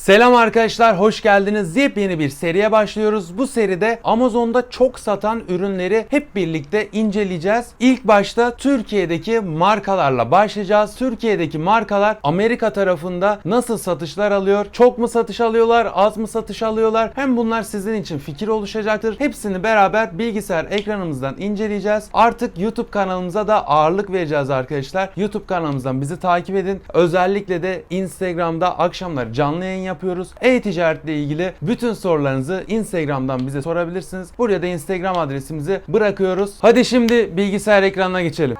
Selam arkadaşlar, hoş geldiniz. Yepyeni bir seriye başlıyoruz. Bu seride Amazon'da çok satan ürünleri hep birlikte inceleyeceğiz. İlk başta Türkiye'deki markalarla başlayacağız. Türkiye'deki markalar Amerika tarafında nasıl satışlar alıyor? Çok mu satış alıyorlar? Az mı satış alıyorlar? Hem bunlar sizin için fikir oluşacaktır. Hepsini beraber bilgisayar ekranımızdan inceleyeceğiz. Artık YouTube kanalımıza da ağırlık vereceğiz arkadaşlar. YouTube kanalımızdan bizi takip edin. Özellikle de Instagram'da akşamları canlı yayın yapıyoruz. E-ticaretle ilgili bütün sorularınızı Instagram'dan bize sorabilirsiniz. Buraya da Instagram adresimizi bırakıyoruz. Hadi şimdi bilgisayar ekranına geçelim.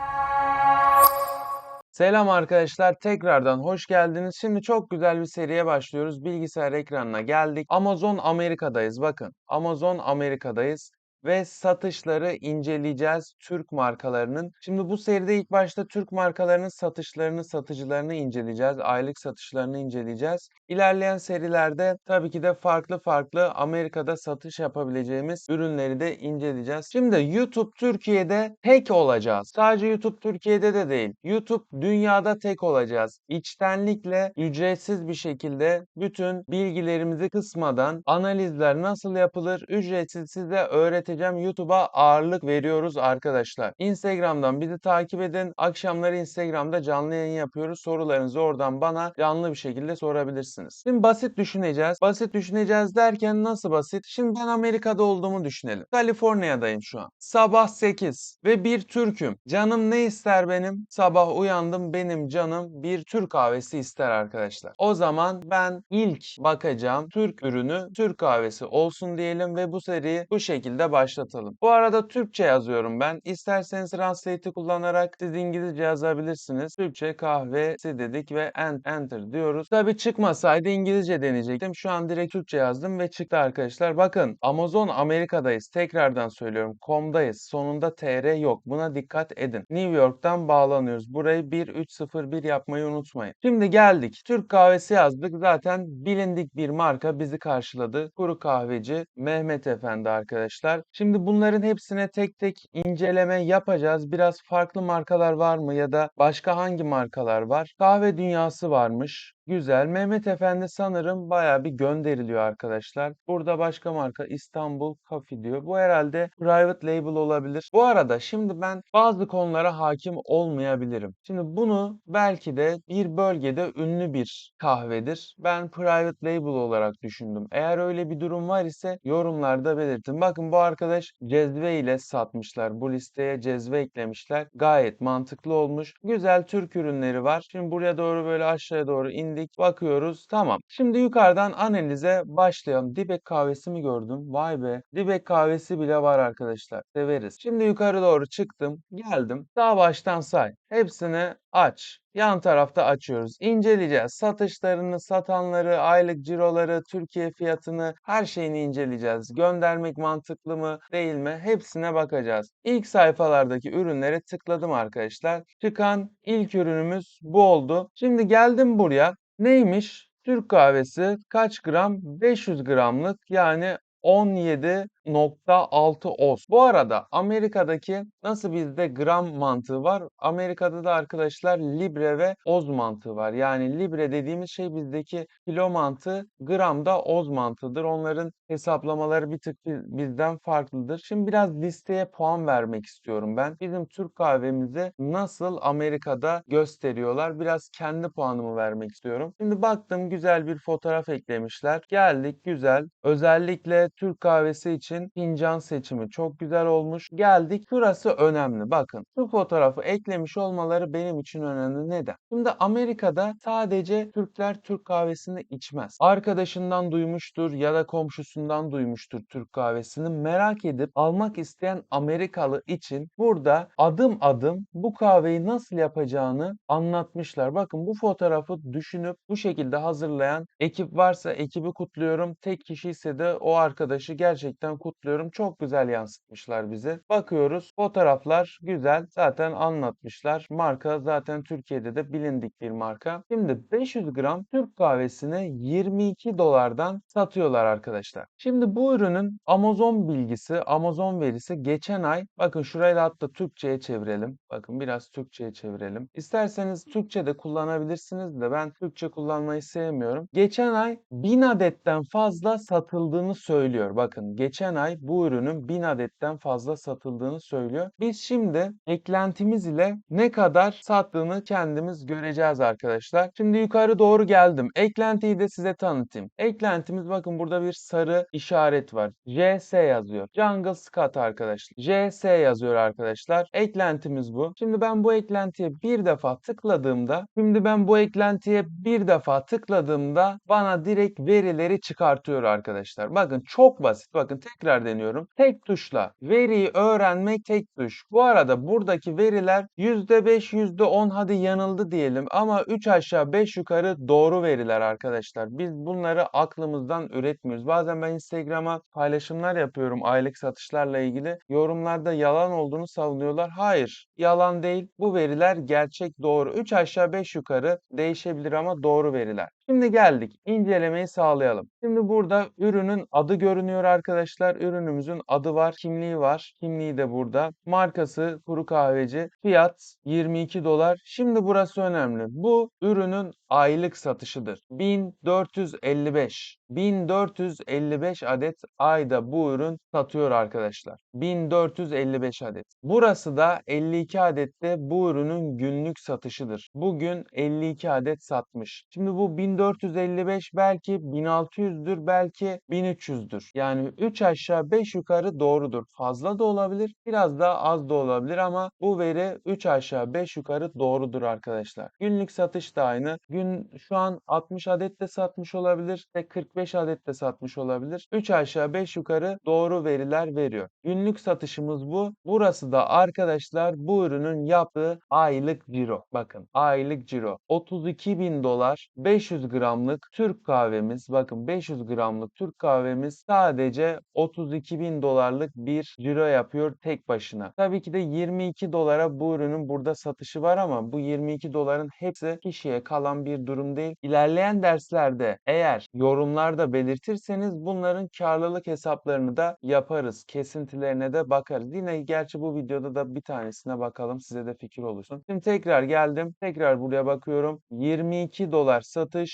Selam arkadaşlar, tekrardan hoş geldiniz. Şimdi çok güzel bir seriye başlıyoruz. Bilgisayar ekranına geldik. Amazon Amerika'dayız. Bakın, Amazon Amerika'dayız ve satışları inceleyeceğiz Türk markalarının. Şimdi bu seride ilk başta Türk markalarının satışlarını, satıcılarını inceleyeceğiz. Aylık satışlarını inceleyeceğiz. İlerleyen serilerde tabii ki de farklı farklı Amerika'da satış yapabileceğimiz ürünleri de inceleyeceğiz. Şimdi YouTube Türkiye'de tek olacağız. Sadece YouTube Türkiye'de de değil. YouTube dünyada tek olacağız. İçtenlikle ücretsiz bir şekilde bütün bilgilerimizi kısmadan analizler nasıl yapılır ücretsiz size öğreteceğim. YouTube'a ağırlık veriyoruz arkadaşlar. Instagram'dan bizi takip edin. Akşamları Instagram'da canlı yayın yapıyoruz. Sorularınızı oradan bana canlı bir şekilde sorabilirsiniz. Şimdi basit düşüneceğiz. Basit düşüneceğiz derken nasıl basit? Şimdi ben Amerika'da olduğumu düşünelim. Kaliforniya'dayım şu an. Sabah 8 ve bir Türk'üm. Canım ne ister benim? Sabah uyandım benim canım bir Türk kahvesi ister arkadaşlar. O zaman ben ilk bakacağım Türk ürünü Türk kahvesi olsun diyelim ve bu seriyi bu şekilde başlatalım. Bu arada Türkçe yazıyorum ben. İsterseniz Translate'i kullanarak siz İngilizce yazabilirsiniz. Türkçe kahvesi dedik ve en- enter diyoruz. Tabi çıkmasaydı İngilizce deneyecektim. Şu an direkt Türkçe yazdım ve çıktı arkadaşlar. Bakın Amazon Amerika'dayız. Tekrardan söylüyorum. Com'dayız. Sonunda TR yok. Buna dikkat edin. New York'tan bağlanıyoruz. Burayı 1301 yapmayı unutmayın. Şimdi geldik. Türk kahvesi yazdık. Zaten bilindik bir marka bizi karşıladı. Kuru kahveci Mehmet Efendi arkadaşlar. Şimdi bunların hepsine tek tek inceleme yapacağız. Biraz farklı markalar var mı ya da başka hangi markalar var? Kahve dünyası varmış. Güzel. Mehmet Efendi sanırım bayağı bir gönderiliyor arkadaşlar. Burada başka marka İstanbul Coffee diyor. Bu herhalde private label olabilir. Bu arada şimdi ben bazı konulara hakim olmayabilirim. Şimdi bunu belki de bir bölgede ünlü bir kahvedir. Ben private label olarak düşündüm. Eğer öyle bir durum var ise yorumlarda belirtin. Bakın bu arkadaş cezve ile satmışlar. Bu listeye cezve eklemişler. Gayet mantıklı olmuş. Güzel Türk ürünleri var. Şimdi buraya doğru böyle aşağıya doğru indik. Bakıyoruz. Tamam. Şimdi yukarıdan analize başlayalım. Dibek kahvesi mi gördüm? Vay be. Dibek kahvesi bile var arkadaşlar. Severiz. Şimdi yukarı doğru çıktım. Geldim. Sağ baştan say. Hepsini aç. Yan tarafta açıyoruz. İnceleyeceğiz. Satışlarını, satanları, aylık ciroları, Türkiye fiyatını, her şeyini inceleyeceğiz. Göndermek mantıklı mı, değil mi? Hepsine bakacağız. İlk sayfalardaki ürünlere tıkladım arkadaşlar. Çıkan ilk ürünümüz bu oldu. Şimdi geldim buraya. Neymiş? Türk kahvesi kaç gram? 500 gramlık yani 17.6 oz. Bu arada Amerika'daki nasıl bizde gram mantığı var? Amerika'da da arkadaşlar libre ve oz mantığı var. Yani libre dediğimiz şey bizdeki kilo mantığı, gramda oz mantığıdır. Onların hesaplamaları bir tık bi- bizden farklıdır. Şimdi biraz listeye puan vermek istiyorum ben. Bizim Türk kahvemizi nasıl Amerika'da gösteriyorlar? Biraz kendi puanımı vermek istiyorum. Şimdi baktım güzel bir fotoğraf eklemişler. Geldik güzel. Özellikle Türk kahvesi için fincan seçimi çok güzel olmuş. Geldik. Şurası önemli. Bakın şu fotoğrafı eklemiş olmaları benim için önemli. Neden? Şimdi Amerika'da sadece Türkler Türk kahvesini içmez. Arkadaşından duymuştur ya da komşusundan duymuştur Türk kahvesini. Merak edip almak isteyen Amerikalı için burada adım adım bu kahveyi nasıl yapacağını anlatmışlar. Bakın bu fotoğrafı düşünüp bu şekilde hazırlayan ekip varsa ekibi kutluyorum. Tek kişi ise de o arkadaşı gerçekten kutluyorum. Çok güzel yansıtmışlar bizi. Bakıyoruz fotoğraflar güzel. Zaten anlatmışlar. Marka zaten Türkiye'de de bilindik bir marka. Şimdi 500 gram Türk kahvesini 22 dolardan satıyorlar arkadaşlar. Şimdi bu ürünün Amazon bilgisi, Amazon verisi geçen ay bakın şurayı da hatta Türkçe'ye çevirelim. Bakın biraz Türkçe'ye çevirelim. İsterseniz Türkçe de kullanabilirsiniz de ben Türkçe kullanmayı sevmiyorum. Geçen ay 1000 adetten fazla satıldığını söylüyor. Bakın geçen ay bu ürünün 1000 adetten fazla satıldığını söylüyor. Biz şimdi eklentimiz ile ne kadar sattığını kendimiz göreceğiz arkadaşlar. Şimdi yukarı doğru geldim. Eklentiyi de size tanıtayım. Eklentimiz bakın burada bir sarı işaret var. JS yazıyor. Jungle Scott arkadaşlar. JS yazıyor arkadaşlar. Eklentimiz bu. Şimdi ben bu eklentiye bir defa tıkladığımda şimdi ben bu eklentiye bir defa tıkladığımda bana direkt verileri çıkartıyor arkadaşlar. Bakın çok basit. Bakın tekrar deniyorum. Tek tuşla veriyi öğrenmek tek tuş. Bu arada buradaki veriler %5, %10 hadi yanıldı diyelim ama 3 aşağı 5 yukarı doğru veriler arkadaşlar. Biz bunları aklımızdan üretmiyoruz. Bazen ben Instagram'a paylaşımlar yapıyorum aylık satışlarla ilgili. Yorumlarda yalan olduğunu savunuyorlar. Hayır, yalan değil. Bu veriler gerçek doğru. 3 aşağı 5 yukarı değişebilir ama doğru veriler. Şimdi geldik. İncelemeyi sağlayalım. Şimdi burada ürünün adı görünüyor arkadaşlar. Ürünümüzün adı var, kimliği var. Kimliği de burada. Markası kuru kahveci. Fiyat 22 dolar. Şimdi burası önemli. Bu ürünün aylık satışıdır. 1455. 1455 adet ayda bu ürün satıyor arkadaşlar. 1455 adet. Burası da 52 adette bu ürünün günlük satışıdır. Bugün 52 adet satmış. Şimdi bu 1455 belki 1600'dür belki 1300'dür. Yani 3 aşağı 5 yukarı doğrudur. Fazla da olabilir biraz daha az da olabilir ama bu veri 3 aşağı 5 yukarı doğrudur arkadaşlar. Günlük satış da aynı. Gün şu an 60 adet de satmış olabilir ve 45 adet de satmış olabilir. 3 aşağı 5 yukarı doğru veriler veriyor. Günlük satışımız bu. Burası da arkadaşlar bu ürünün yaptığı aylık ciro. Bakın aylık ciro. 32 bin dolar 500 gramlık Türk kahvemiz. Bakın 500 gramlık Türk kahvemiz sadece 32 bin dolarlık bir ciro yapıyor tek başına. Tabii ki de 22 dolara bu ürünün burada satışı var ama bu 22 doların hepsi kişiye kalan bir durum değil. İlerleyen derslerde eğer yorumlarda belirtirseniz bunların karlılık hesaplarını da yaparız. Kesintilerine de bakarız. Yine gerçi bu videoda da bir tanesine bakalım size de fikir olursun. Şimdi tekrar geldim. Tekrar buraya bakıyorum. 22 dolar satış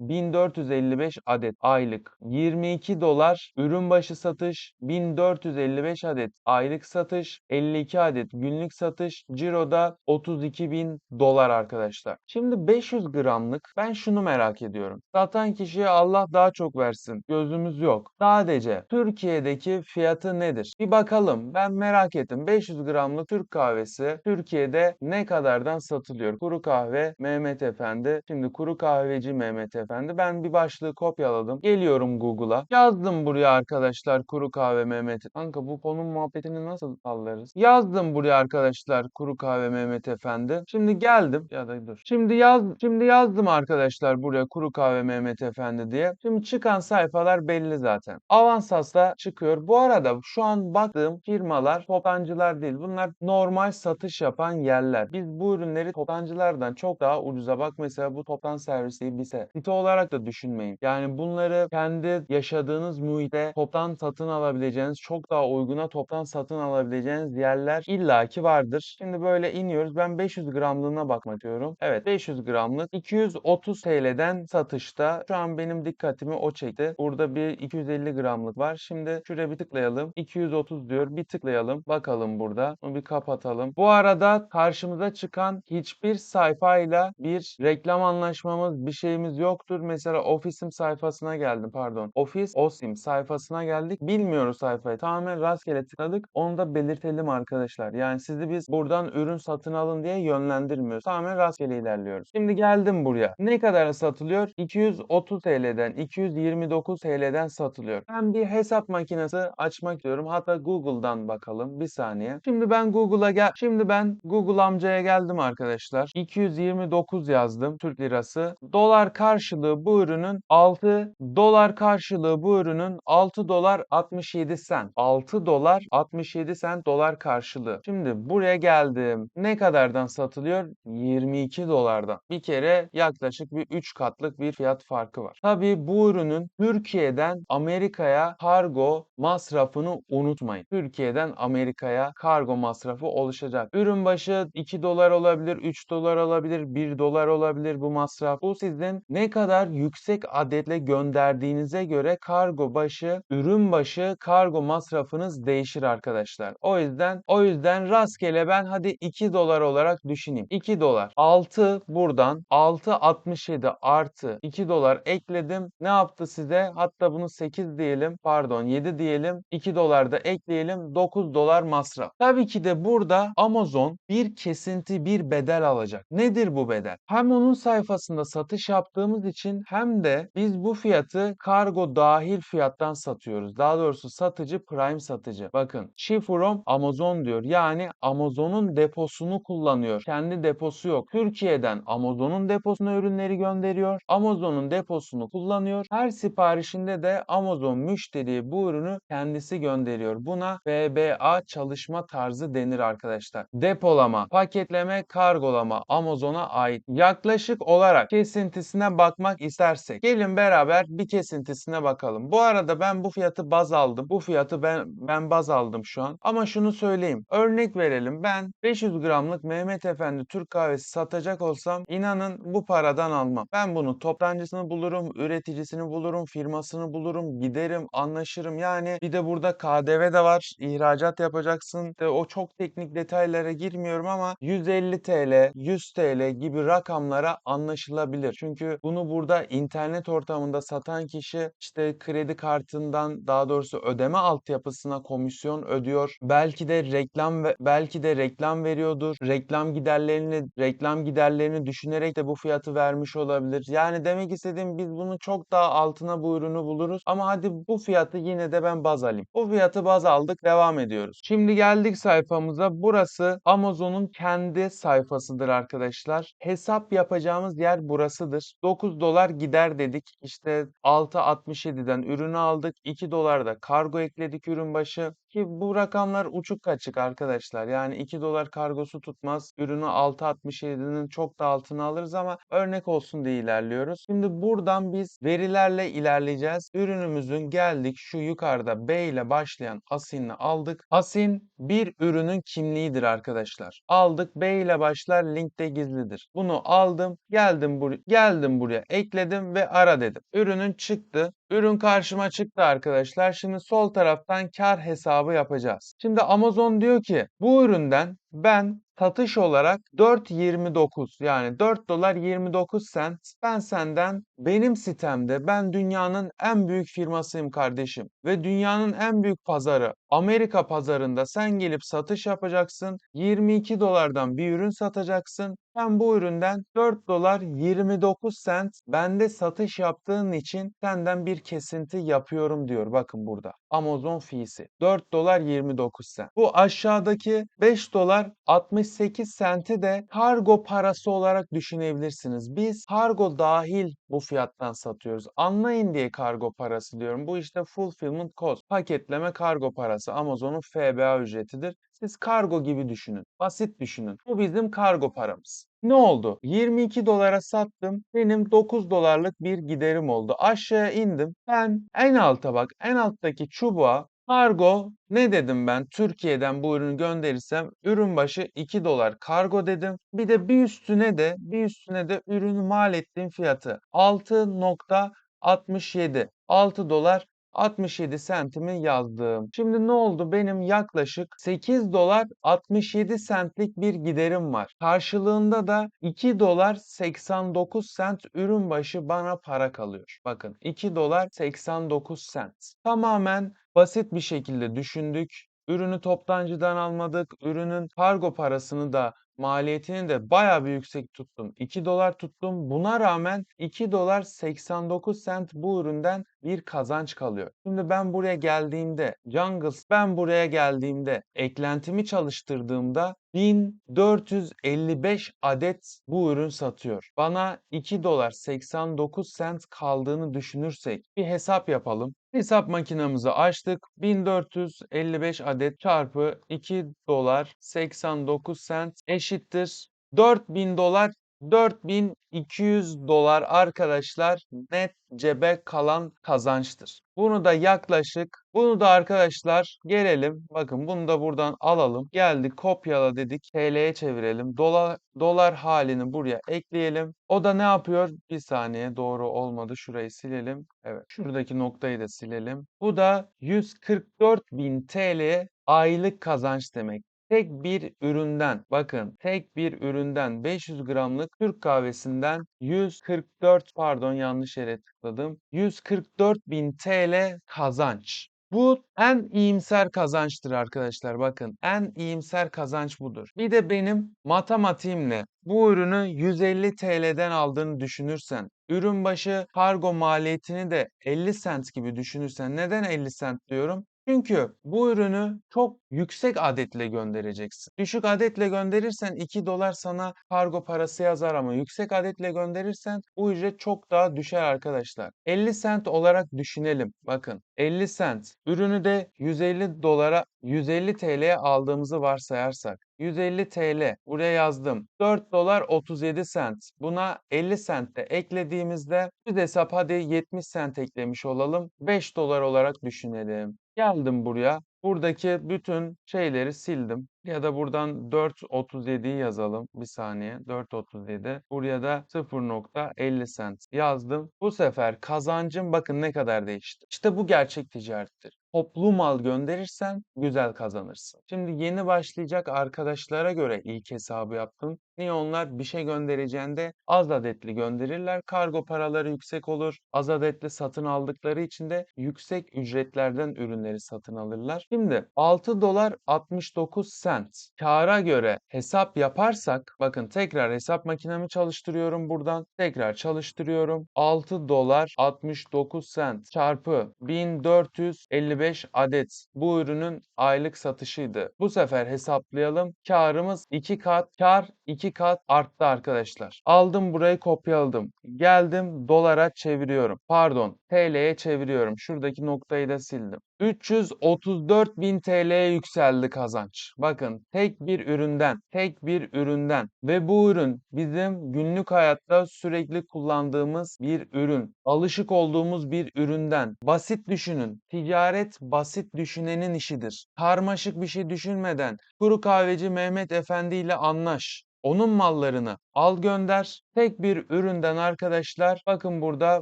1455 adet aylık. 22 dolar ürün başı satış 1455 adet aylık satış 52 adet günlük satış ciroda 32 bin dolar arkadaşlar. Şimdi 500 gramlık ben şunu merak ediyorum. Satan kişiye Allah daha çok versin. Gözümüz yok. Sadece Türkiye'deki fiyatı nedir? Bir bakalım. Ben merak ettim. 500 gramlık Türk kahvesi Türkiye'de ne kadardan satılıyor? Kuru kahve Mehmet Efendi. Şimdi kuru kahveci Mehmet Efendi. Ben bir başlığı kopyaladım. Geliyorum Google'a. Yazdım buraya arkadaşlar kuru kahve Mehmet. Kanka bu konum muhabbetini nasıl sallarız? Yazdım buraya arkadaşlar kuru kahve Mehmet Efendi. Şimdi geldim. Ya da dur. Şimdi yaz şimdi yazdım arkadaşlar buraya kuru kahve Mehmet Efendi diye. Şimdi çıkan sayfalar belli zaten. Avansas'ta çıkıyor. Bu arada şu an baktığım firmalar toptancılar değil. Bunlar normal satış yapan yerler. Biz bu ürünleri toptancılardan çok daha ucuza bak mesela bu toptan servisi bise. Site olarak da düşünmeyin. Yani bunları kendi yaşadığınız muhitte toptan satın alabileceğiniz çok daha uyguna toptan satın alabileceğiniz yerler illaki vardır. Şimdi böyle iniyoruz. Ben 500 gramlığına bakmak istiyorum. Evet 500 gramlık 230 TL'den satışta. Şu an benim dikkatimi o çekti. Burada bir 250 gramlık var. Şimdi şuraya bir tıklayalım. 230 diyor. Bir tıklayalım. Bakalım burada. Bunu bir kapatalım. Bu arada karşımıza çıkan hiçbir sayfayla bir reklam anlaşmamız bir şeyimiz yoktur. Mesela ofisim sayfasına geldim pardon. Ofis Osim sayfasına geldik. Bilmiyoruz sayfayı. Tamamen rastgele tıkladık. Onu da belirtelim arkadaşlar. Yani sizi biz buradan ürün satın alın diye yönlendirmiyoruz. Tamamen rastgele ilerliyoruz. Şimdi geldim buraya. Ne kadar satılıyor? 230 TL'den 229 TL'den satılıyor. Ben bir hesap makinesi açmak istiyorum. Hatta Google'dan bakalım. Bir saniye. Şimdi ben Google'a gel Şimdi ben Google amcaya geldim arkadaşlar. 229 yazdım Türk lirası. Dolar karşılığı bu ürünün 6 dolar karşılığı bu ürünün 6 dolar 67 sent. 6 dolar 67 sent dolar karşılığı. Şimdi buraya geldim. Ne kadardan satılıyor? 22 dolardan. Bir kere yaklaşık bir 3 katlık bir fiyat farkı var. Tabii bu ürünün Türkiye'den Amerika'ya kargo masrafını unutmayın. Türkiye'den Amerika'ya kargo masrafı oluşacak. Ürün başı 2 dolar olabilir, 3 dolar olabilir, 1 dolar olabilir bu masraf. Bu sizin ne kadar yüksek adetle gönderdiğinize göre kargo başı, ürün başı kargo masrafınız değişir arkadaşlar. O yüzden o yüzden rastgele ben hadi 2 dolar olarak düşüneyim. 2 dolar. 6 buradan 6.67 artı 2 dolar ekledim. Ne yaptı size? Hatta bunu 8 diyelim. Pardon 7 diyelim. 2 dolar da ekleyelim. 9 dolar masraf. Tabii ki de burada Amazon bir kesinti bir bedel alacak. Nedir bu bedel? Hem onun sayfasında satış yaptığımız için hem de biz bu fiyatı kargo dahil fiyattan satıyoruz. Daha doğrusu satıcı prime satıcı. Bakın ship from Amazon diyor. Yani Amazon'un deposunu kullanıyor. Kendi deposu yok. Türkiye'den Amazon'un deposuna ürünleri gönderiyor. Amazon'un deposunu kullanıyor. Her siparişinde de Amazon müşteriye bu ürünü kendisi gönderiyor. Buna FBA çalışma tarzı denir arkadaşlar. Depolama, paketleme, kargolama Amazon'a ait. Yaklaşık olarak kesintisine bakmak istersek gelin beraber bir kesintisine bakalım. Bu arada ben bu fiyatı baz aldım. Bu fiyatı ben ben baz aldım şu an. Ama şunu söyleyeyim. Örnek verelim. Ben 500 gramlık Mehmet Efendi Türk kahvesi satacak olsam inanın bu paradan almam. Ben bunu toptancısını bulurum, üreticisini bulurum, firmasını bulurum, giderim, anlaşırım. Yani bir de burada KDV de var. İhracat yapacaksın. De o çok teknik detaylara girmiyorum ama 150 TL, 100 TL gibi rakamlara anlaşılabilir. Çünkü bunu burada internet ortamında satan kişi işte kredi kartından daha doğrusu ödeme altyapısına komisyon ödüyor. Belki de reklam ve belki de reklam veriyordur. Reklam giderlerini reklam giderlerini düşünerek de bu fiyatı vermiş olabilir. Yani demek istediğim biz bunu çok daha altına bu ürünü buluruz. Ama hadi bu fiyatı yine de ben baz alayım. Bu fiyatı baz aldık devam ediyoruz. Şimdi geldik sayfamıza. Burası Amazon'un kendi sayfasıdır arkadaşlar. Hesap yapacağımız yer burasıdır. 9 dolar gider dedik. İşte 6.67'den ürünü aldık. 2 dolar da kargo ekledik ürün başı. Ki bu rakamlar uçuk kaçık arkadaşlar. Yani 2 dolar kargosu tutmaz. Ürünü 6.67'nin çok da altına alırız ama örnek olsun diye ilerliyoruz. Şimdi buradan biz verilerle ilerleyeceğiz. Ürünümüzün geldik şu yukarıda B ile başlayan asinini aldık. Asin bir ürünün kimliğidir arkadaşlar. Aldık B ile başlar linkte gizlidir. Bunu aldım geldim buraya geldim buraya ekledim ve ara dedim. Ürünün çıktı. Ürün karşıma çıktı arkadaşlar. Şimdi sol taraftan kar hesabı yapacağız. Şimdi Amazon diyor ki bu üründen ben satış olarak 4.29 yani 4 dolar 29 sent ben senden benim sitemde ben dünyanın en büyük firmasıyım kardeşim ve dünyanın en büyük pazarı Amerika pazarında sen gelip satış yapacaksın 22 dolardan bir ürün satacaksın ben bu üründen 4 dolar 29 sent bende satış yaptığın için senden bir kesinti yapıyorum diyor. Bakın burada. Amazon fiisi. 4 dolar 29 sent. Bu aşağıdaki 5 dolar 68 senti de kargo parası olarak düşünebilirsiniz. Biz kargo dahil bu fiyattan satıyoruz. Anlayın diye kargo parası diyorum. Bu işte fulfillment cost. Paketleme kargo parası. Amazon'un FBA ücretidir. Siz kargo gibi düşünün. Basit düşünün. Bu bizim kargo paramız. Ne oldu? 22 dolara sattım. Benim 9 dolarlık bir giderim oldu. Aşağıya indim. Ben en alta bak, en alttaki çubuğa Kargo ne dedim ben? Türkiye'den bu ürünü gönderirsem ürün başı 2 dolar kargo dedim. Bir de bir üstüne de bir üstüne de ürünü mal ettiğim fiyatı 6.67 6 dolar 67 sentimi yazdım. Şimdi ne oldu? Benim yaklaşık 8 dolar 67 sentlik bir giderim var. Karşılığında da 2 dolar 89 sent ürün başı bana para kalıyor. Bakın 2 dolar 89 sent. Tamamen basit bir şekilde düşündük. Ürünü toptancıdan almadık. Ürünün kargo parasını da maliyetini de bayağı bir yüksek tuttum. 2 dolar tuttum. Buna rağmen 2 dolar 89 sent bu üründen bir kazanç kalıyor. Şimdi ben buraya geldiğimde, Jungles ben buraya geldiğimde, eklentimi çalıştırdığımda 1455 adet bu ürün satıyor. Bana 2 dolar 89 sent kaldığını düşünürsek bir hesap yapalım. Hesap makinamızı açtık. 1455 adet çarpı 2 dolar 89 sent eşittir 4000 dolar 4200 dolar arkadaşlar net cebe kalan kazançtır. Bunu da yaklaşık, bunu da arkadaşlar gelelim. Bakın bunu da buradan alalım. Geldik kopyala dedik. TL'ye çevirelim. Dolar, dolar halini buraya ekleyelim. O da ne yapıyor? Bir saniye doğru olmadı. Şurayı silelim. Evet. Şuradaki noktayı da silelim. Bu da 144.000 TL aylık kazanç demek tek bir üründen bakın tek bir üründen 500 gramlık Türk kahvesinden 144 pardon yanlış yere tıkladım 144 bin TL kazanç. Bu en iyimser kazançtır arkadaşlar bakın. En iyimser kazanç budur. Bir de benim matematiğimle bu ürünü 150 TL'den aldığını düşünürsen, ürün başı kargo maliyetini de 50 sent gibi düşünürsen neden 50 sent diyorum? Çünkü bu ürünü çok yüksek adetle göndereceksin. Düşük adetle gönderirsen 2 dolar sana kargo parası yazar ama yüksek adetle gönderirsen bu ücret çok daha düşer arkadaşlar. 50 sent olarak düşünelim. Bakın 50 sent. Ürünü de 150 dolara 150 TL'ye aldığımızı varsayarsak 150 TL buraya yazdım. 4 dolar 37 sent. Buna 50 sent de eklediğimizde düz hesap hadi 70 sent eklemiş olalım. 5 dolar olarak düşünelim. Geldim buraya. Buradaki bütün şeyleri sildim. Ya da buradan 4.37'yi yazalım. Bir saniye. 4.37. Buraya da 0.50 sent yazdım. Bu sefer kazancım bakın ne kadar değişti. İşte bu gerçek ticarettir toplu mal gönderirsen güzel kazanırsın. Şimdi yeni başlayacak arkadaşlara göre ilk hesabı yaptım. Niye onlar bir şey göndereceğinde az adetli gönderirler. Kargo paraları yüksek olur. Az adetli satın aldıkları için de yüksek ücretlerden ürünleri satın alırlar. Şimdi 6 dolar 69 sent kâra göre hesap yaparsak bakın tekrar hesap makinemi çalıştırıyorum buradan. Tekrar çalıştırıyorum. 6 dolar 69 sent çarpı 1455 adet bu ürünün aylık satışıydı. Bu sefer hesaplayalım. Karımız 2 kat, kar 2 2 kat arttı arkadaşlar. Aldım burayı kopyaladım. Geldim dolara çeviriyorum. Pardon TL'ye çeviriyorum. Şuradaki noktayı da sildim. 334 bin TL'ye yükseldi kazanç. Bakın tek bir üründen, tek bir üründen ve bu ürün bizim günlük hayatta sürekli kullandığımız bir ürün. Alışık olduğumuz bir üründen. Basit düşünün. Ticaret basit düşünenin işidir. Karmaşık bir şey düşünmeden kuru kahveci Mehmet Efendi ile anlaş. Onun mallarını al gönder. Tek bir üründen arkadaşlar bakın burada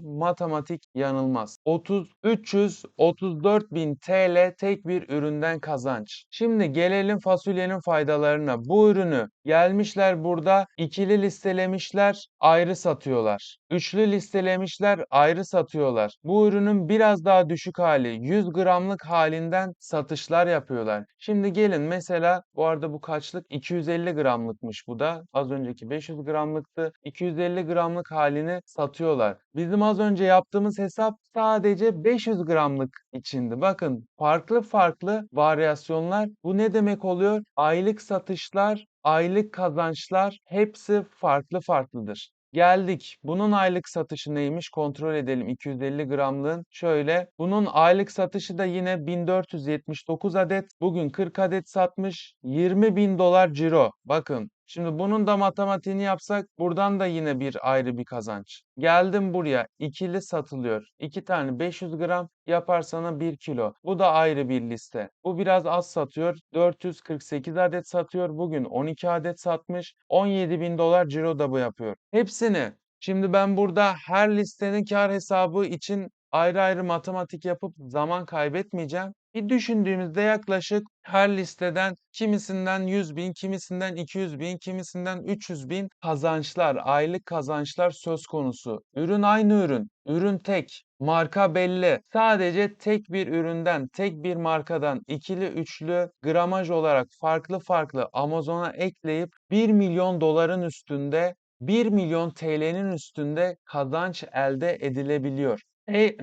matematik yanılmaz. 30 334 bin TL tek bir üründen kazanç. Şimdi gelelim fasulyenin faydalarına. Bu ürünü gelmişler burada ikili listelemişler ayrı satıyorlar. Üçlü listelemişler ayrı satıyorlar. Bu ürünün biraz daha düşük hali 100 gramlık halinden satışlar yapıyorlar. Şimdi gelin mesela bu arada bu kaçlık 250 gramlıkmış bu da. Az önceki 500 gramlıktı. 250 gramlık halini satıyorlar. Bizim az önce yaptığımız hesap sadece 500 gramlık içindi. Bakın farklı farklı varyasyonlar. Bu ne demek oluyor? Aylık satışlar, aylık kazançlar hepsi farklı farklıdır. Geldik. Bunun aylık satışı neymiş? Kontrol edelim 250 gramlığın. Şöyle. Bunun aylık satışı da yine 1479 adet. Bugün 40 adet satmış. 20 bin dolar ciro. Bakın Şimdi bunun da matematiğini yapsak buradan da yine bir ayrı bir kazanç. Geldim buraya ikili satılıyor. 2 tane 500 gram yapar sana 1 kilo. Bu da ayrı bir liste. Bu biraz az satıyor. 448 adet satıyor. Bugün 12 adet satmış. 17 bin dolar ciro da bu yapıyor. Hepsini Şimdi ben burada her listenin kar hesabı için ayrı ayrı matematik yapıp zaman kaybetmeyeceğim. Bir düşündüğümüzde yaklaşık her listeden kimisinden 100 bin, kimisinden 200 bin, kimisinden 300 bin kazançlar, aylık kazançlar söz konusu. Ürün aynı ürün, ürün tek, marka belli. Sadece tek bir üründen, tek bir markadan ikili, üçlü gramaj olarak farklı farklı Amazon'a ekleyip 1 milyon doların üstünde 1 milyon TL'nin üstünde kazanç elde edilebiliyor. E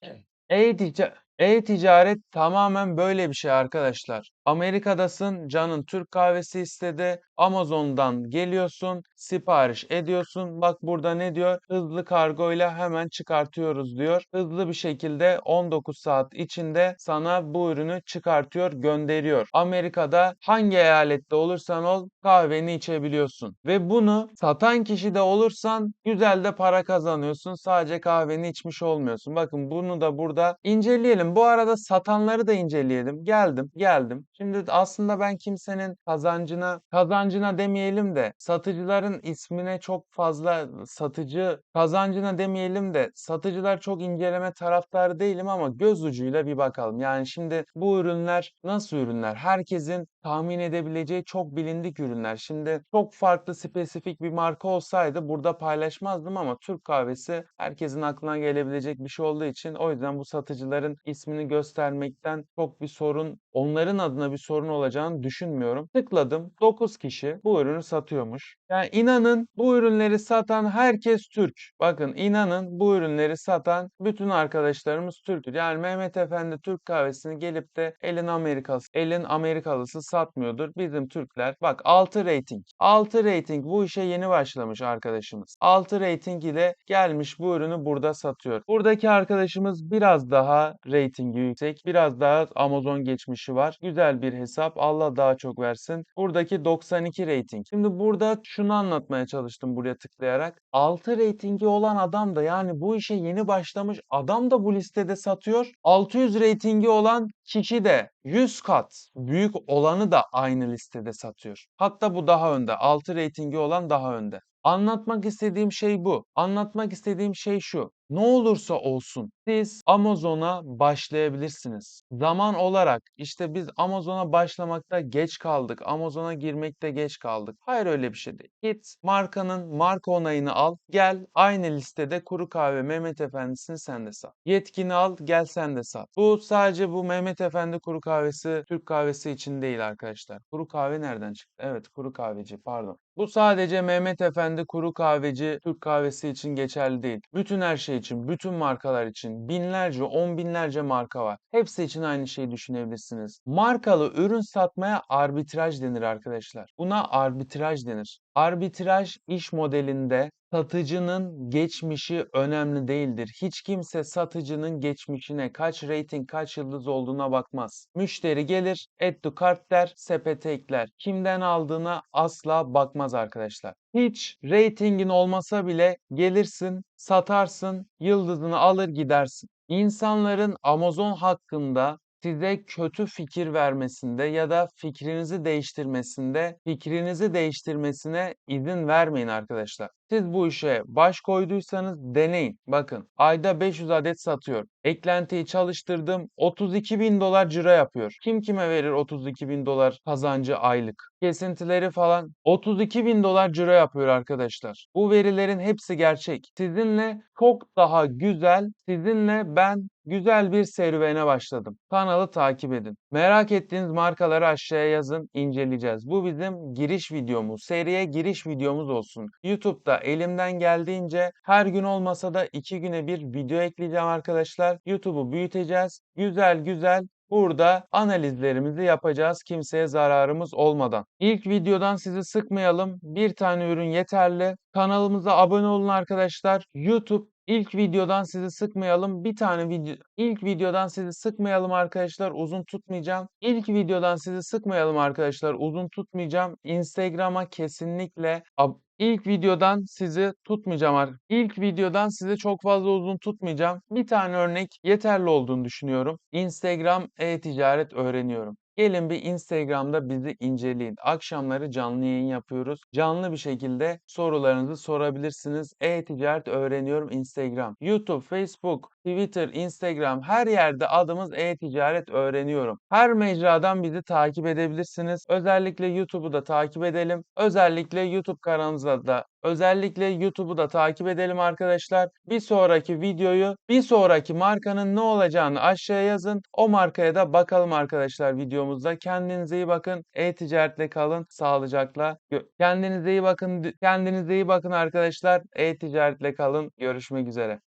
e-tica e-ticaret tamamen böyle bir şey arkadaşlar. Amerika'dasın, canın Türk kahvesi istedi. Amazon'dan geliyorsun, sipariş ediyorsun. Bak burada ne diyor? Hızlı kargoyla hemen çıkartıyoruz diyor. Hızlı bir şekilde 19 saat içinde sana bu ürünü çıkartıyor, gönderiyor. Amerika'da hangi eyalette olursan ol kahveni içebiliyorsun. Ve bunu satan kişi de olursan güzel de para kazanıyorsun. Sadece kahveni içmiş olmuyorsun. Bakın bunu da burada inceleyelim. Bu arada satanları da inceleyelim. Geldim, geldim. Şimdi aslında ben kimsenin kazancına, kazancına demeyelim de satıcıların ismine çok fazla satıcı kazancına demeyelim de satıcılar çok inceleme taraftarı değilim ama göz ucuyla bir bakalım. Yani şimdi bu ürünler nasıl ürünler? Herkesin tahmin edebileceği çok bilindik ürünler. Şimdi çok farklı spesifik bir marka olsaydı burada paylaşmazdım ama Türk kahvesi herkesin aklına gelebilecek bir şey olduğu için o yüzden bu satıcıların ismini göstermekten çok bir sorun, onların adına bir sorun olacağını düşünmüyorum. Tıkladım. 9 kişi bu ürünü satıyormuş. Yani inanın bu ürünleri satan herkes Türk. Bakın inanın bu ürünleri satan bütün arkadaşlarımız Türk. Yani Mehmet Efendi Türk kahvesini gelip de elin Amerikalısı, elin Amerikalısı satmıyordur. Bizim Türkler bak 6 rating. 6 rating bu işe yeni başlamış arkadaşımız. 6 rating ile gelmiş bu ürünü burada satıyor. Buradaki arkadaşımız biraz daha ratingi yüksek. Biraz daha Amazon geçmişi var. Güzel bir hesap. Allah daha çok versin. Buradaki 92 rating. Şimdi burada şunu anlatmaya çalıştım buraya tıklayarak. 6 ratingi olan adam da yani bu işe yeni başlamış adam da bu listede satıyor. 600 ratingi olan kişi de 100 kat büyük olanı da aynı listede satıyor. Hatta bu daha önde. 6 reytingi olan daha önde. Anlatmak istediğim şey bu. Anlatmak istediğim şey şu. Ne olursa olsun siz Amazon'a başlayabilirsiniz. Zaman olarak işte biz Amazon'a başlamakta geç kaldık. Amazon'a girmekte geç kaldık. Hayır öyle bir şey değil. Git markanın marka onayını al. Gel aynı listede kuru kahve Mehmet Efendi'sini sen de sat. Yetkini al gel sen de sat. Bu sadece bu Mehmet Efendi kuru kahvesi Türk kahvesi için değil arkadaşlar. Kuru kahve nereden çıktı? Evet kuru kahveci pardon. Bu sadece Mehmet Efendi kuru kahveci Türk kahvesi için geçerli değil. Bütün her şey için, bütün markalar için binlerce, on binlerce marka var. Hepsi için aynı şeyi düşünebilirsiniz. Markalı ürün satmaya arbitraj denir arkadaşlar. Buna arbitraj denir. Arbitraj iş modelinde satıcının geçmişi önemli değildir. Hiç kimse satıcının geçmişine kaç rating, kaç yıldız olduğuna bakmaz. Müşteri gelir, add to cart der, sepete ekler. Kimden aldığına asla bakmaz arkadaşlar. Hiç ratingin olmasa bile gelirsin, satarsın, yıldızını alır gidersin. İnsanların Amazon hakkında size kötü fikir vermesinde ya da fikrinizi değiştirmesinde, fikrinizi değiştirmesine izin vermeyin arkadaşlar. Siz bu işe baş koyduysanız deneyin. Bakın ayda 500 adet satıyor. Eklentiyi çalıştırdım. 32 bin dolar ciro yapıyor. Kim kime verir 32 bin dolar kazancı aylık? Kesintileri falan 32 bin dolar ciro yapıyor arkadaşlar. Bu verilerin hepsi gerçek. Sizinle çok daha güzel, sizinle ben güzel bir serüvene başladım. Kanalı takip edin. Merak ettiğiniz markaları aşağıya yazın, inceleyeceğiz. Bu bizim giriş videomuz, seriye giriş videomuz olsun. YouTube'da elimden geldiğince her gün olmasa da iki güne bir video ekleyeceğim arkadaşlar. YouTube'u büyüteceğiz. Güzel güzel Burada analizlerimizi yapacağız kimseye zararımız olmadan. İlk videodan sizi sıkmayalım. Bir tane ürün yeterli. Kanalımıza abone olun arkadaşlar. YouTube İlk videodan sizi sıkmayalım. Bir tane video ilk videodan sizi sıkmayalım arkadaşlar. Uzun tutmayacağım. İlk videodan sizi sıkmayalım arkadaşlar. Uzun tutmayacağım. Instagram'a kesinlikle İlk videodan sizi tutmayacağım. İlk videodan sizi çok fazla uzun tutmayacağım. Bir tane örnek yeterli olduğunu düşünüyorum. Instagram e-ticaret öğreniyorum. Gelin bir Instagram'da bizi inceleyin. Akşamları canlı yayın yapıyoruz. Canlı bir şekilde sorularınızı sorabilirsiniz. E-ticaret öğreniyorum Instagram. YouTube, Facebook, Twitter, Instagram her yerde adımız e-ticaret öğreniyorum. Her mecradan bizi takip edebilirsiniz. Özellikle YouTube'u da takip edelim. Özellikle YouTube kanalımızda da Özellikle YouTube'u da takip edelim arkadaşlar. Bir sonraki videoyu, bir sonraki markanın ne olacağını aşağıya yazın. O markaya da bakalım arkadaşlar videomuzda. Kendinize iyi bakın. E-ticaretle kalın. Sağlıcakla. Kendinize iyi bakın. Kendinize iyi bakın arkadaşlar. E-ticaretle kalın. Görüşmek üzere.